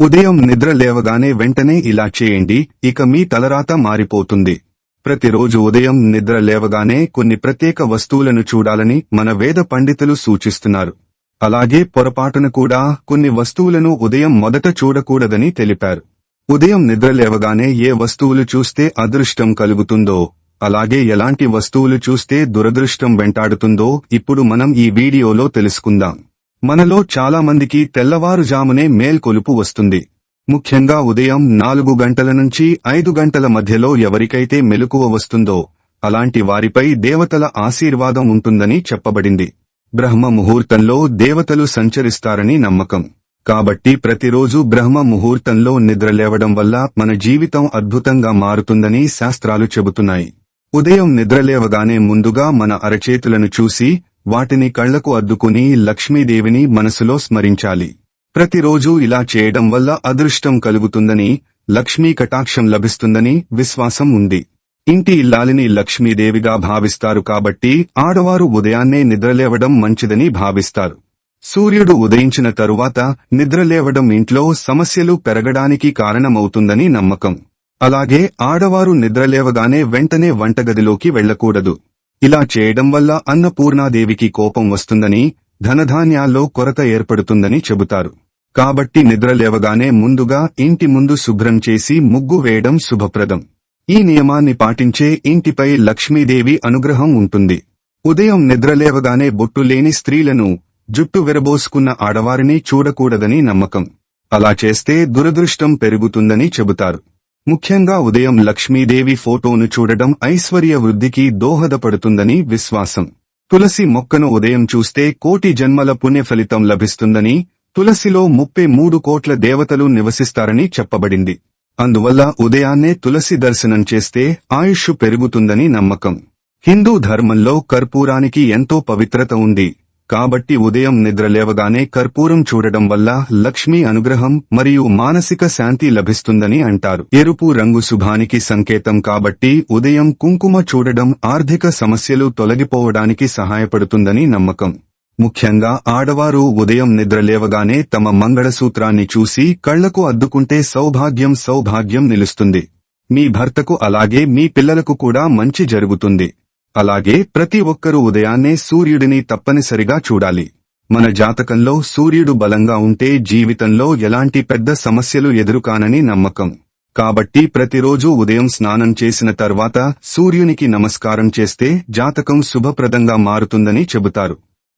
ఉదయం నిద్ర లేవగానే వెంటనే ఇలా చేయండి ఇక మీ తలరాత మారిపోతుంది. ప్రతిరోజు ఉదయం నిద్ర లేవగానే కొన్ని ప్రత్యేక వస్తువులను చూడాలని మన వేద పండితులు సూచిస్తున్నారు. అలాగే పొరపాటున కూడా కొన్ని వస్తువులను ఉదయం మొదట చూడకూడదని తెలిపారు. ఉదయం నిద్ర లేవగానే ఏ వస్తువులు చూస్తే అదృష్టం కలుగుతుందో అలాగే ఎలాంటి వస్తువులు చూస్తే దురదృష్టం వెంటాడుతుందో ఇప్పుడు మనం ఈ వీడియోలో తెలుసుకుందాం. మనలో చాలా మందికి తెల్లవారుజామునే మేల్కొలుపు వస్తుంది. ముఖ్యంగా ఉదయం నాలుగు గంటల నుంచి ఐదు గంటల మధ్యలో ఎవరికైతే మెలకువ వస్తుందో అలాంటి వారిపై దేవతల ఆశీర్వాదం ఉంటుందని చెప్పబడింది. బ్రహ్మ ముహూర్తంలో దేవతలు సంచరిస్తారని నమ్మకం. కాబట్టి ప్రతిరోజు బ్రహ్మ ముహూర్తంలో నిద్రలేవడం వల్ల మన జీవితం అద్భుతంగా మారుతుందని శాస్త్రాలు చెబుతున్నాయి. ఉదయం నిద్రలేవగానే ముందుగా మన అరచేతులను చూసి వాటిని కళ్ళకు అద్దుకుని లక్ష్మీదేవిని మనసులో స్మరించాలి. ప్రతిరోజూ ఇలా చేయడం వల్ల అదృష్టం కలుగుతుందని లక్ష్మీ కటాక్షం లభిస్తుందని విశ్వాసం ఉంది. ఇంటి ఇల్లాలిని లక్ష్మీదేవిగా భావిస్తారు కాబట్టి ఆడవారు ఉదయాన్నే నిద్రలేవడం మంచిదని భావిస్తారు. సూర్యుడు ఉదయించిన తరువాత నిద్రలేవడం ఇంట్లో సమస్యలు పెరగడానికి కారణమవుతుందని నమ్మకం. అలాగే ఆడవారు నిద్రలేవగానే వెంటనే వంటగదిలోకి వెళ్ళకూడదు ఇలా చేయడం వల్ల అన్నపూర్ణాదేవికి కోపం వస్తుందని ధనధాన్యాల్లో కొరత ఏర్పడుతుందని చెబుతారు. కాబట్టి నిద్రలేవగానే ముందుగా ఇంటి ముందు శుభ్రం చేసి ముగ్గు వేయడం శుభప్రదం. ఈ నియమాన్ని పాటించే ఇంటిపై లక్ష్మీదేవి అనుగ్రహం ఉంటుంది. ఉదయం నిద్రలేవగానే బొట్టు లేని స్త్రీలను జుట్టు విరబోసుకున్న ఆడవారిని చూడకూడదని నమ్మకం. అలా చేస్తే దురదృష్టం పెరుగుతుందని చెబుతారు. ముఖ్యంగా ఉదయం లక్ష్మీదేవి ఫోటోను చూడడం ఐశ్వర్య వృద్ధికి దోహదపడుతుందని విశ్వాసం. తులసి మొక్కను ఉదయం చూస్తే కోటి జన్మల పుణ్య ఫలితం లభిస్తుందని తులసిలో ముప్పై మూడు కోట్ల దేవతలు నివసిస్తారని చెప్పబడింది. అందువల్ల ఉదయాన్నే తులసి దర్శనం చేస్తే ఆయుష్ పెరుగుతుందని నమ్మకం. హిందూ ధర్మంలో కర్పూరానికి ఎంతో పవిత్రత ఉంది. కాబట్టి ఉదయం నిద్రలేవగానే కర్పూరం చూడడం వల్ల లక్ష్మీ అనుగ్రహం మరియు మానసిక శాంతి లభిస్తుందని అంటారు. ఎరుపు రంగు శుభానికి సంకేతం కాబట్టి ఉదయం కుంకుమ చూడడం ఆర్థిక సమస్యలు తొలగిపోవడానికి సహాయపడుతుందని నమ్మకం. ముఖ్యంగా ఆడవారు ఉదయం నిద్రలేవగానే తమ మంగళసూత్రాన్ని చూసి కళ్ళకు అద్దుకుంటే సౌభాగ్యం సౌభాగ్యం నిలుస్తుంది. మీ భర్తకు అలాగే మీ పిల్లలకు కూడా మంచి జరుగుతుంది. అలాగే ప్రతి ఒక్కరూ ఉదయాన్నే సూర్యుడిని తప్పనిసరిగా చూడాలి. మన జాతకంలో సూర్యుడు బలంగా ఉంటే జీవితంలో ఎలాంటి పెద్ద సమస్యలు ఎదురుకానని నమ్మకం. కాబట్టి ప్రతిరోజు ఉదయం స్నానం చేసిన తర్వాత సూర్యునికి నమస్కారం చేస్తే జాతకం శుభప్రదంగా మారుతుందని చెబుతారు.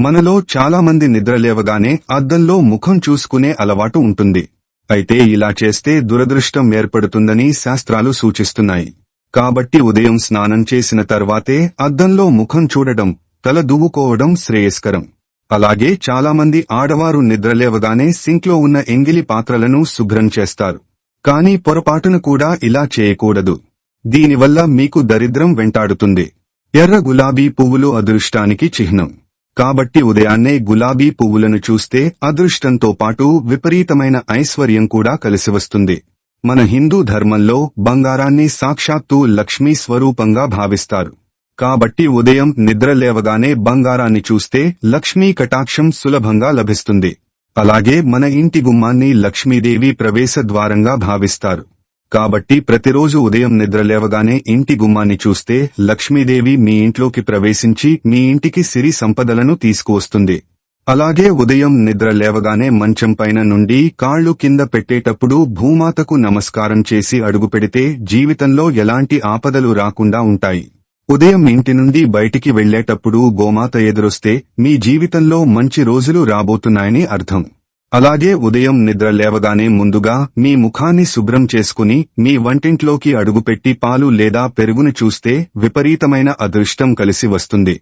మనలో చాలా మంది నిద్రలేవగానే అద్దంలో ముఖం చూసుకునే అలవాటు ఉంటుంది. అయితే ఇలా చేస్తే దురదృష్టం ఏర్పడుతుందని శాస్త్రాలు సూచిస్తున్నాయి. కాబట్టి ఉదయం స్నానం చేసిన తర్వాతే అద్దంలో ముఖం చూడడం తల దువ్వుకోవడం శ్రేయస్కరం. అలాగే చాలామంది ఆడవారు నిద్రలేవగానే సింక్లో ఉన్న ఎంగిలి పాత్రలను శుభ్రం చేస్తారు. కానీ పొరపాటున కూడా ఇలా చేయకూడదు. దీనివల్ల మీకు దరిద్రం వెంటాడుతుంది. ఎర్ర గులాబీ పువ్వులు అదృష్టానికి చిహ్నం. కాబట్టి ఉదయాన్నే గులాబీ పువ్వులను చూస్తే అదృష్టంతో పాటు విపరీతమైన ఐశ్వర్యం కూడా కలిసి వస్తుంది. మన హిందూ ధర్మంలో బంగారాన్ని సాక్షాత్తు లక్ష్మీ స్వరూపంగా భావిస్తారు. కాబట్టి ఉదయం నిద్ర లేవగానే బంగారాన్ని చూస్తే లక్ష్మీ కటాక్షం సులభంగా లభిస్తుంది. అలాగే మన ఇంటి గుమ్మాన్ని లక్ష్మీదేవి ప్రవేశ ద్వారంగా భావిస్తారు. కాబట్టి ప్రతిరోజు ఉదయం నిద్ర లేవగానే ఇంటి గుమ్మాన్ని చూస్తే లక్ష్మీదేవి మీ ఇంట్లోకి ప్రవేశించి మీ ఇంటికి సిరి సంపదలను తీసుకువస్తుంది. అలాగే ఉదయం నిద్ర లేవగానే మంచం పైన నుండి కాళ్ళు కింద పెట్టేటప్పుడు భూమాతకు నమస్కారం చేసి అడుగుపెడితే జీవితంలో ఎలాంటి ఆపదలు రాకుండా ఉంటాయి. ఉదయం ఇంటి నుండి బయటికి వెళ్ళేటప్పుడు గోమాత ఎదురొస్తే మీ జీవితంలో మంచి రోజులు రాబోతున్నాయని అర్థం. అలాగే ఉదయం నిద్ర లేవగానే ముందుగా మీ ముఖాన్ని శుభ్రం చేసుకుని మీ వంటింట్లోకి అడుగుపెట్టి పాలు లేదా పెరుగును చూస్తే విపరీతమైన అదృష్టం కలిసి వస్తుంది.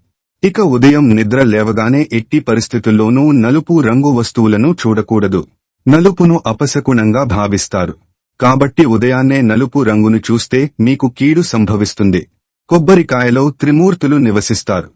ఇక ఉదయం నిద్ర లేవగానే ఎట్టి పరిస్థితుల్లోనూ నలుపు రంగు వస్తువులను చూడకూడదు. నలుపును అపశకునంగా భావిస్తారు. కాబట్టి ఉదయాన్నే నలుపు రంగును చూస్తే మీకు కీడు సంభవిస్తుంది. కొబ్బరికాయలో త్రిమూర్తులు నివసిస్తారు.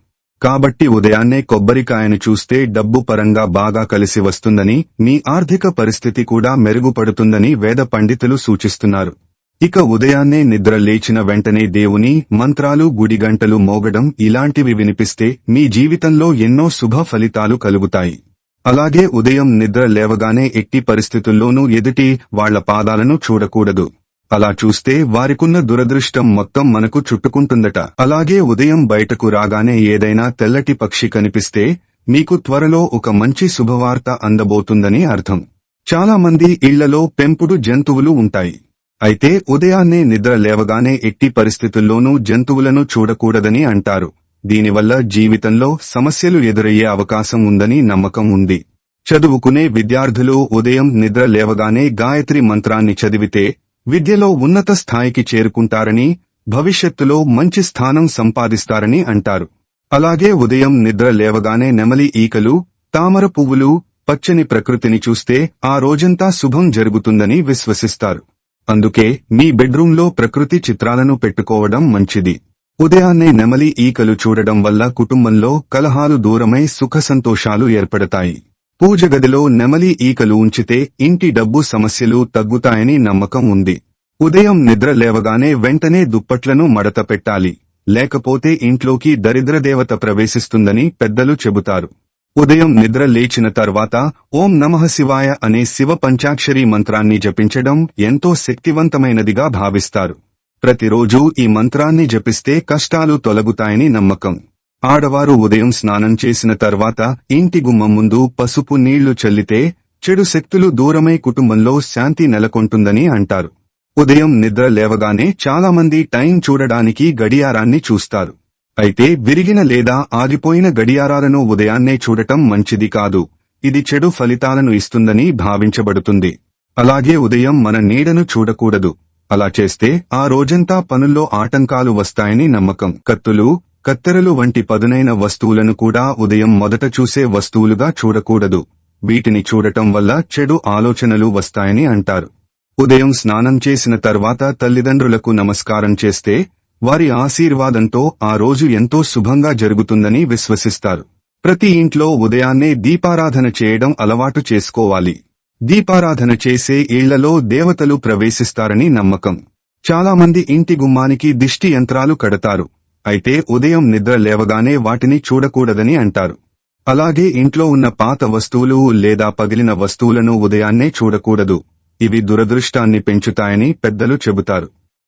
కాబట్టి ఉదయాన్నే కొబ్బరికాయను చూస్తే డబ్బు పరంగా బాగా కలిసి వస్తుందని మీ ఆర్థిక పరిస్థితి కూడా మెరుగుపడుతుందని వేద పండితులు సూచిస్తున్నారు. ఇక ఉదయాన్నే నిద్ర లేచిన వెంటనే దేవుని మంత్రాలు గుడిగంటలు మోగడం ఇలాంటివి వినిపిస్తే మీ జీవితంలో ఎన్నో శుభ ఫలితాలు కలుగుతాయి. అలాగే ఉదయం నిద్ర లేవగానే ఎట్టి పరిస్థితుల్లోనూ ఎదుటి వాళ్ళ పాదాలను చూడకూడదు. అలా చూస్తే వారికున్న దురదృష్టం మొత్తం మనకు చుట్టుకుంటుందట. అలాగే ఉదయం బయటకు రాగానే ఏదైనా తెల్లటి పక్షి కనిపిస్తే మీకు త్వరలో ఒక మంచి శుభవార్త అందబోతుందని అర్థం. చాలా మంది ఇళ్ళలో పెంపుడు జంతువులు ఉంటాయి. అయితే ఉదయాన్నే నిద్ర లేవగానే ఎట్టి పరిస్థితుల్లోనూ జంతువులను చూడకూడదని అంటారు. దీనివల్ల జీవితంలో సమస్యలు ఎదురయ్యే అవకాశం ఉందని నమ్మకం ఉంది. చదువుకునే విద్యార్థులు ఉదయం నిద్ర లేవగానే గాయత్రి మంత్రాన్ని చదివితే విద్యలో ఉన్నత స్థాయికి చేరుకుంటారని భవిష్యత్తులో మంచి స్థానం సంపాదిస్తారని అంటారు. అలాగే ఉదయం నిద్ర లేవగానే నెమలి ఈకలు తామర పువ్వులు పచ్చని ప్రకృతిని చూస్తే ఆ రోజంతా శుభం జరుగుతుందని విశ్వసిస్తారు. అందుకే మీ బెడ్రూంలో ప్రకృతి చిత్రాలను పెట్టుకోవడం మంచిది. ఉదయాన్నే నెమలి ఈకలు చూడడం వల్ల కుటుంబంలో కలహాలు దూరమై సుఖ సంతోషాలు ఏర్పడతాయి. పూజ గదిలో నెమలి ఈకలు ఉంచితే ఇంటి డబ్బు సమస్యలు తగ్గుతాయని నమ్మకం ఉంది. ఉదయం నిద్ర లేవగానే వెంటనే దుప్పట్లను మడత పెట్టాలి. లేకపోతే ఇంట్లోకి దరిద్రదేవత ప్రవేశిస్తుందని పెద్దలు చెబుతారు. ఉదయం నిద్ర లేచిన తర్వాత ఓం నమః శివాయ అనే శివ పంచాక్షరీ మంత్రాన్ని జపించడం ఎంతో శక్తివంతమైనదిగా భావిస్తారు. ప్రతిరోజూ ఈ మంత్రాన్ని జపిస్తే కష్టాలు తొలగుతాయని నమ్మకం. ఆడవారు ఉదయం స్నానం చేసిన తర్వాత ఇంటి గుమ్మం ముందు పసుపు నీళ్ళు చల్లితే చెడు శక్తులు దూరమై కుటుంబంలో శాంతి నెలకొంటుందని అంటారు. ఉదయం నిద్ర లేవగానే చాలా మంది టైం చూడడానికి గడియారాన్ని చూస్తారు. అయితే విరిగిన లేదా ఆగిపోయిన గడియారాలను ఉదయాన్నే చూడటం మంచిది కాదు. ఇది చెడు ఫలితాలను ఇస్తుందని భావించబడుతుంది. అలాగే ఉదయం మన నీడను చూడకూడదు. అలా చేస్తే ఆ రోజంతా పనుల్లో ఆటంకాలు వస్తాయని నమ్మకం. కత్తులు కత్తెరలు వంటి పదునైన వస్తువులను కూడా ఉదయం మొదట చూసే వస్తువులుగా చూడకూడదు. వీటిని చూడటం వల్ల చెడు ఆలోచనలు వస్తాయని అంటారు. ఉదయం స్నానం చేసిన తర్వాత తల్లిదండ్రులకు నమస్కారం చేస్తే వారి ఆశీర్వాదంతో ఆ రోజు ఎంతో శుభంగా జరుగుతుందని విశ్వసిస్తారు. ప్రతి ఇంట్లో ఉదయాన్నే దీపారాధన చేయడం అలవాటు చేసుకోవాలి. దీపారాధన చేసే ఇళ్ళలో దేవతలు ప్రవేశిస్తారని నమ్మకం. చాలా మంది ఇంటి గుమ్మానికి దిష్టి యంత్రాలు కడతారు. అయితే ఉదయం నిద్ర లేవగానే వాటిని చూడకూడదని అంటారు. అలాగే ఇంట్లో ఉన్న పాత వస్తువులు లేదా పగిలిన వస్తువులను ఉదయాన్నే చూడకూడదు. ఇవి దురదృష్టాన్ని పెంచుతాయని పెద్దలు చెబుతారు.